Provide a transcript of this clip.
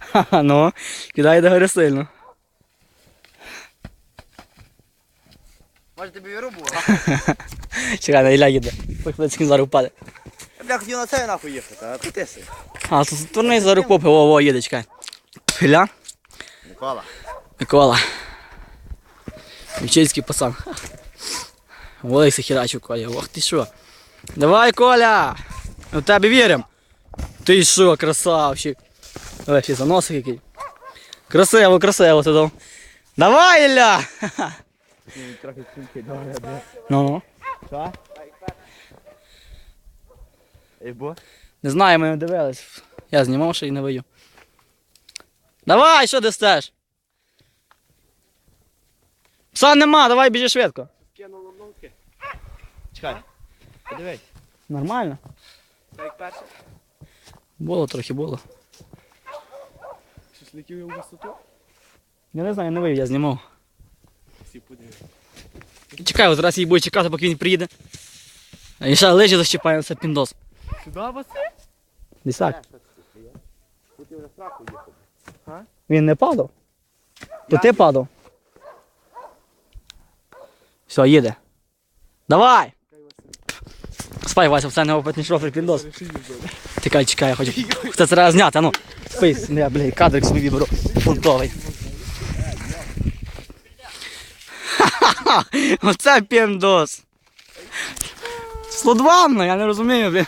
Ха-ха, ну, кидає до гори сильно. Може тобі вирубу? Чекай, на Ілля їде. Похлицький зараз впаде. Я б хотів на це нахуй їхати, а ти си. А, тут турний зараз попи, во, во, їде, чекай. Ілля, Микола. Микола. Вівчинський пацан. Олекса херачив Коля. Ох ти що. Давай, Коля! В тебе віримо. Ти що, красавчик. Давай ще заносик який. Красиво, красиво ти дав. Давай, Ілля! Трохи сумки, добре. Ну, Що? Ей, не знаю, ми дивились. Я знімав ще і не вию. Давай, що дистеш? Пса нема, давай біжи швидко. Кинуло науки. Чекай. Подивись. Нормально. Так перше. Було трохи було. Летів у висоту. Я не знаю, не вив, я знімав. Всі подивись. Чекай, от зараз їй буде чекати, поки він приїде. І ще лежить защіпає на це піндос. Сюди Василь? Десь так. Тут вже страху їхав. Він не падав? То ти падав. Все, їде. Давай! Спай, Вася, це не опитний шофер піндос. Тікай, чекай, я хочу. Це треба зняти, ну. Фейс, не, блядь, кадрик собі виберу. Фунтовий. Ха-ха-ха! Оце піндос. Слудванно, я не розумію, блін.